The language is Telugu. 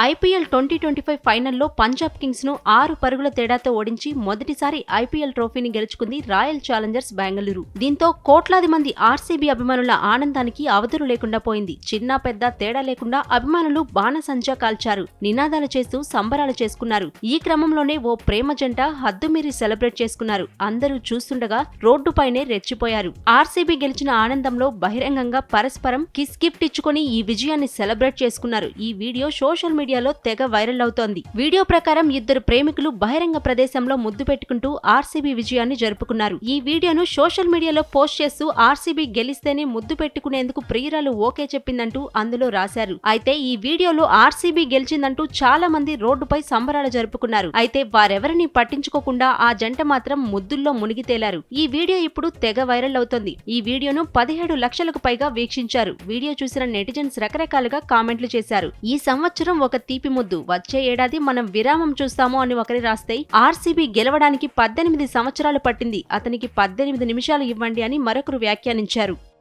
ఐపీఎల్ ట్వంటీ ట్వంటీ ఫైవ్ ఫైనల్లో పంజాబ్ కింగ్స్ను ఆరు పరుగుల తేడాతో ఓడించి మొదటిసారి ఐపీఎల్ ట్రోఫీని గెలుచుకుంది రాయల్ ఛాలెంజర్స్ బెంగళూరు. దీంతో కోట్లాది మంది ఆర్సీబీ అభిమానుల ఆనందానికి అవధులు లేకుండా పోయింది. చిన్న పెద్ద తేడా లేకుండా అభిమానులు బాణసంచా కాల్చారు. నినాదాలు చేస్తూ సంబరాలు చేసుకున్నారు. ఈ క్రమంలోనే ఓ ప్రేమ జంట హద్దుమీరి సెలబ్రేట్ చేసుకున్నారు. అందరూ చూస్తుండగా రోడ్డుపైనే రెచ్చిపోయారు. ఆర్సీబీ గెలిచిన ఆనందంలో బహిరంగంగా పరస్పరం కిస్ గిఫ్ట్ ఇచ్చుకొని ఈ విజయాన్ని సెలబ్రేట్ చేసుకున్నారు. ఈ వీడియో సోషల్ మీడియాలో తెగ వైరల్ అవుతోంది. వీడియో ప్రకారం ఇద్దరు ప్రేమికులు బహిరంగ ప్రదేశంలో ముద్దు పెట్టుకుంటూ ఆర్సీబీ విజయాన్ని జరుపుకున్నారు. ఈ వీడియోను సోషల్ మీడియాలో పోస్ట్ చేస్తూ ఆర్సీబీ గెలిస్తేనే ముద్దు పెట్టుకునేందుకు ప్రియురాలు ఓకే చెప్పిందంటూ అందులో రాశారు. అయితే ఈ వీడియోలో ఆర్సీబీ గెలిచిందంటూ చాలా మంది రోడ్డుపై సంబరాలు జరుపుకున్నారు. అయితే వారెవరిని పట్టించుకోకుండా ఆ జంట మాత్రం ముద్దుల్లో మునిగి తేలారు. ఈ వీడియో ఇప్పుడు తెగ వైరల్ అవుతోంది. ఈ వీడియోను పదిహేడు లక్షలకు పైగా వీక్షించారు. వీడియో చూసిన నెటిజన్స్ రకరకాలుగా కామెంట్లు చేశారు. ఈ సంవత్సరం ఒక తీపి ముద్దు. వచ్చే ఏడాది మనం విరామం చూస్తాము అని ఒకరి రాస్తే ఆర్సీబీ గెలవడానికి పద్దెనిమిది సంవత్సరాలు పట్టింది. అతనికి పద్దెనిమిది నిమిషాలు ఇవ్వండి అని మరొకరు వ్యాఖ్యానించారు.